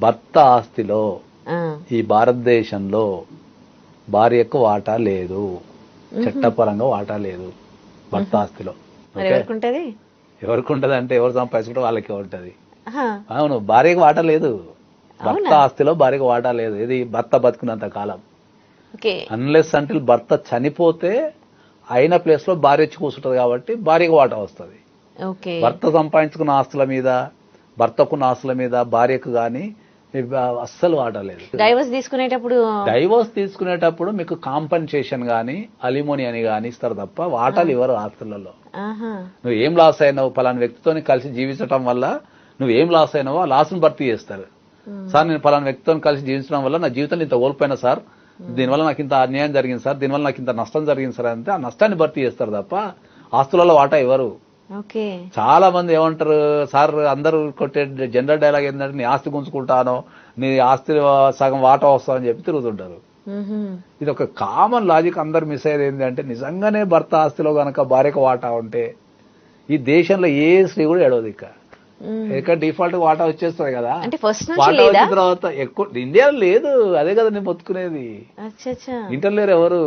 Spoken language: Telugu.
భర్త ఆస్తిలో ఈ భారతదేశంలో భార్యకు వాటా లేదు. చట్టపరంగా వాటా లేదు భర్త ఆస్తిలో? ఎవరికి ఉంటది అంటే ఎవరు సంపాదించుకుంటే వాళ్ళకే ఉంటది. అవును భార్యకు వాటా లేదు. భర్త? ఆస్తిలో భార్యకు వాటా లేదు. ఇది భర్త బతుకున్నంత కాలం. అన్లెస్ అంటే భర్త చనిపోతే అయిన ప్లేస్లో భార్య వచ్చి కూర్చుంటది కాబట్టి భార్యకు వాటా వస్తుంది. భర్త సంపాదించుకున్న ఆస్తుల మీద భర్తకున్న ఆస్తుల మీద భార్యకు గాని అస్సలు వాటా లేదు. డైవర్స్ తీసుకునేటప్పుడు డైవోర్స్ తీసుకునేటప్పుడు మీకు కాంపన్సేషన్ గాని అలిమోని అని గాని ఇస్తారు తప్ప వాటాలు ఇవ్వరు ఆస్తులలో. నువ్వు ఏం లాస్ అయినావు? పలానా వ్యక్తితో కలిసి జీవించడం వల్ల నువ్వు ఏం లాస్ అయినావో ఆ లాస్ను భర్తీ చేస్తారు. సార్ నేను పలానా వ్యక్తితో కలిసి జీవించడం వల్ల నా జీవితంలో ఇంత కోల్పోయినా సార్ దీనివల్ల నాకు ఇంత అన్యాయం జరిగింది సార్ దీనివల్ల నాకు ఇంత నష్టం జరిగింది సార్ అంటే ఆ నష్టాన్ని భర్తీ చేస్తారు తప్ప ఆస్తులలో వాటా ఇవ్వరు. చాలా మంది ఏమంటారు సార్ అందరూ కొట్టే జనరల్ డైలాగ్ ఏంటంటే నీ ఆస్తి గుంజుకుంటాను నీ ఆస్తి సగం వాటా వస్తామని చెప్పి తిరుగుతుంటారు. ఇది ఒక కామన్ లాజిక్ అందరు మిస్ అయ్యేది ఏంటంటే నిజంగానే భర్త ఆస్తిలో గనక భార్యకు వాటా ఉంటే ఈ దేశంలో ఏ స్త్రీ కూడా ఎడవదు ఇక. మ్మ్. ఇక డిఫాల్ట్ వాటా వచ్చేస్తుంది కదా. వాటా వచ్చిన తర్వాత ఎక్కువ ఇండియాలో లేదు అదే కదా నేను పొత్తుకునేది అచ్చా అచ్చా ఇంటర్ లేరు ఎవరు?